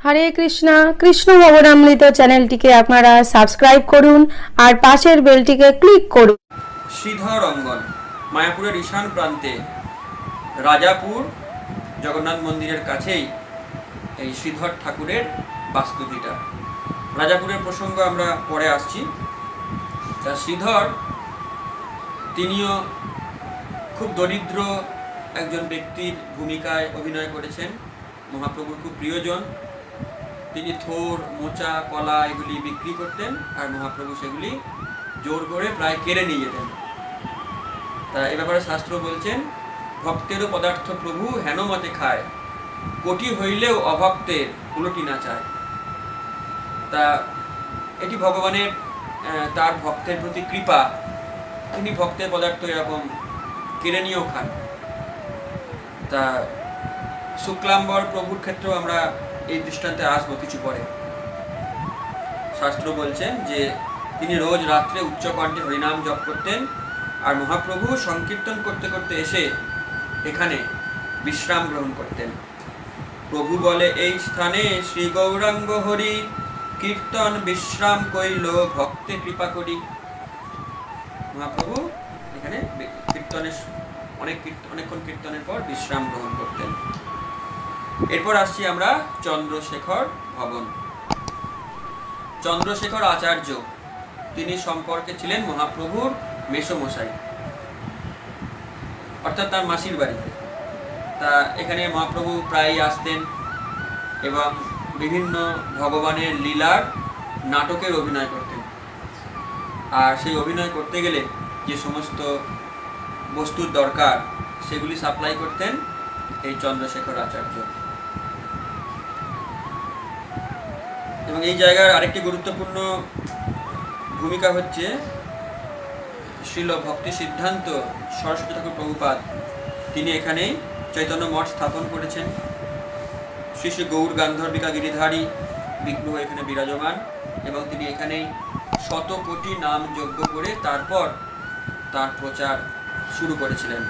হরে কৃষ্ণা, কৃষ্ণ ভবনামৃত চ্যানেলটিকে আপনারা সাবস্ক্রাইব করুন আর পাশের বেলটিকে ক্লিক করুন। শ্রীধর অঙ্গন মায়াপুরের ঈশান প্রান্তে রাজাপুর জগন্নাথ মন্দিরের কাছেই এই শ্রীধর ঠাকুরের বাস্তুতিটা রাজাপুরের প্রসঙ্গ আমরা পরে আসছি। তা শ্রীধর, তিনিও খুব দরিদ্র একজন ব্যক্তির ভূমিকায় অভিনয় করেছেন। মহাপ্রভুর খুব প্রিয়জন। তিনি থোর, মোচা, কলা এগুলি বিক্রি করতেন আর মহাপ্রভু সেগুলি জোর করে প্রায় কেড়ে নিয়ে যেতেন। তা এ ব্যাপারে শাস্ত্র বলছেন, ভক্তেরও পদার্থ প্রভু হেন মতে খায়, কোটি হইলেও অভক্তের উলটি না চায়। তা এটি ভগবানের তার ভক্তের প্রতি কৃপা। তিনি ভক্তের পদার্থ এরকম কেড়ে নিয়েও খান। তা শুক্লাম্বর প্রভুর ক্ষেত্রেও আমরা এই দৃষ্টান্তে আসব কিছু পরে। শাস্ত্র বলছেন যে, তিনি রোজ রাত্রে উচ্চ কণ্ঠে হরিনাম জপ করতেন আর মহাপ্রভু সংকীর্তন করতে করতে এসে এখানে বিশ্রাম গ্রহণ করতেন। প্রভু বলে, এই স্থানে শ্রী গৌরাঙ্গ হরি, কীর্তন বিশ্রাম কইল ভক্তে কৃপা করি। মহাপ্রভু এখানে কীর্তনের অনেক কীর্ত- অনেকক্ষণ কীর্তনের পর বিশ্রাম গ্রহণ করতেন। এরপর আসছি আমরা চন্দ্রশেখর ভবন। চন্দ্রশেখর আচার্য, তিনি সম্পর্কে ছিলেন মহাপ্রভুর মেসমশাই, অর্থাৎ তার মাসির বাড়ি। তা এখানে মহাপ্রভু প্রায়ই আসতেন এবং বিভিন্ন ভগবানের লীলার নাটকের অভিনয় করতেন। আর সেই অভিনয় করতে গেলে যে সমস্ত বস্তুর দরকার, সেগুলি সাপ্লাই করতেন এই চন্দ্রশেখর আচার্য। এবং এই জায়গার আরেকটি গুরুত্বপূর্ণ ভূমিকা হচ্ছে শিল ভক্তি সিদ্ধান্ত সরস্বতী ঠাকুর প্রভুপাদ। তিনি এখানেই চৈতন্য মঠ স্থাপন করেছেন। শ্রী শ্রী গৌর গান্ধর্বিকা গিরিধারী বিগ্রহ এখানে বিরাজমান এবং তিনি এখানেই শত কোটি নাম যজ্ঞ করে তারপর তার প্রচার শুরু করেছিলেন।